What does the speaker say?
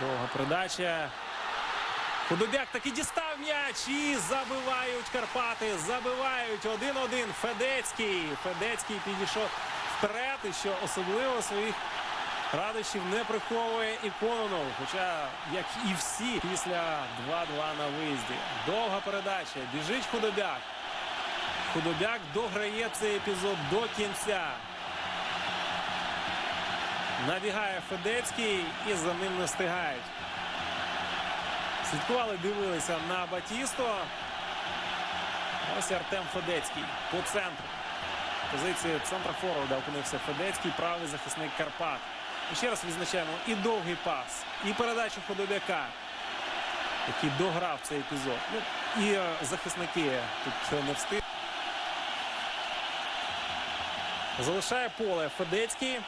Довга передача. Худобяк таки дістав м'яч і забивають Карпати. Забивають 1-1. Федецький. Федецький підійшов вперед. І що особливо своїх радощів не приховує і Кононов. Хоча, як і всі, після 2-2 на виїзді. Довга передача. Біжить Худобяк. Худобяк дограє цей епізод до кінця. Набігає Федецький і за ним не встигають. Слідкували, дивилися на Батісто. Ось Артем Федецький по центру. Позиції центра форварда опинився Федецький, правий захисник Карпат. І ще раз відзначаємо і довгий пас, і передачу Ходобяка, який дограв цей епізод. Ну, і е, захисники тут не встиг. Залишає поле Федецький.